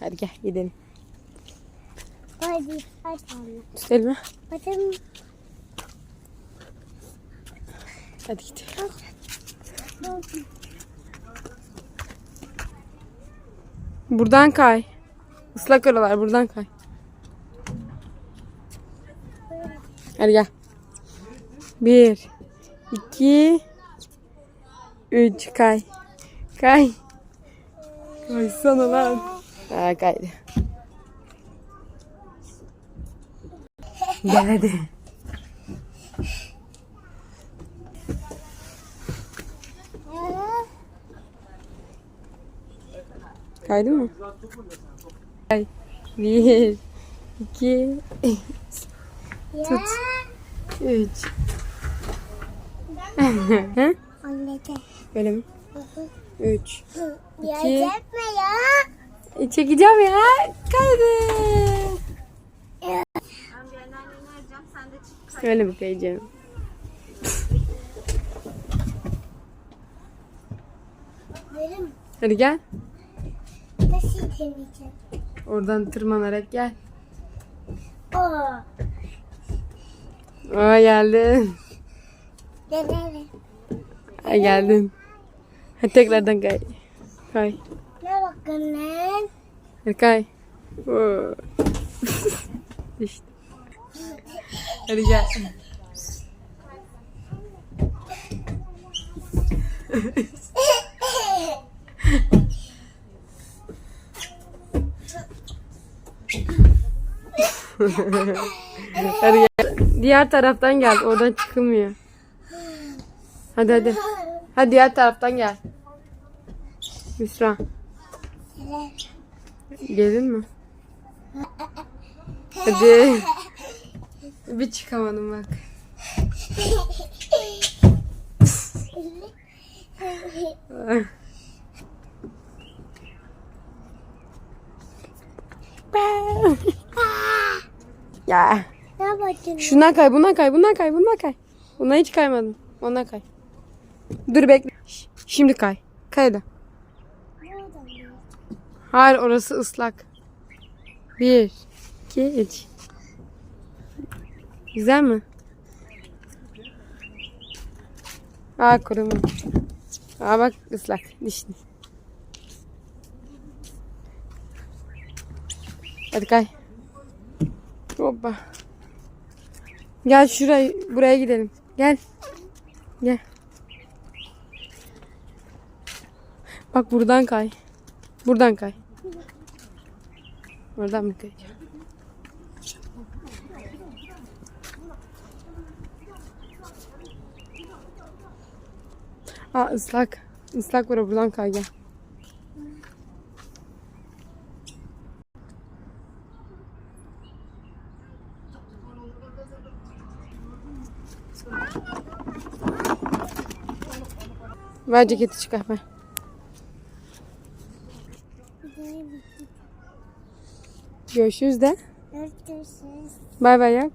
Hadi gel gidelim. Hadi. Tut elimi. Açalım. Hadi git. Buradan kay. Islak oralar buradan kay. Hadi gel. Bir, iki, üç kay. Kay. Kaysana lan. Ha kaydı. Gel hadi. Kaydı mı? Kay. Bir, iki, Tut. üç. Böyle mi? Üç. Ya İki. yapma ya. E, çekeceğim ya. Kaydı. Öyle mi kayacağım? Benim Hadi gel. nasıl temizleyeceğim? Oradan tırmanarak gel. Oo. Aa geldin. Deneme. Aa, geldin. Hadi tekrardan kay. Kay. Ne bakın lan? Hadi kay. İşte. Hadi gel. Hadi gel. Diğer taraftan gel. Oradan çıkılmıyor. Hadi hadi. Hadi diğer taraftan gel. Müsra. Geldin mi? Hadi. Bir çıkamadım bak. ya. Şundan kay, bundan kay, bundan kay, bundan kay. Bundan hiç kaymadın. Ondan kay. Dur bekle. Şimdi kay. Kay da. Hayır orası ıslak. Bir, iki, üç. Güzel mi? Aa kuruma. Aa bak ıslak. Dişli. Hadi kay. Hoppa. Gel şuraya, buraya gidelim. Gel. Gel. Bak buradan kay. Buradan kay. Oradan mı kayacağım? Aa ıslak. Islak var buradan kay gel. Ver ceketi çıkar ver. Görüşürüz de. Görüşürüz. Bay bay yap.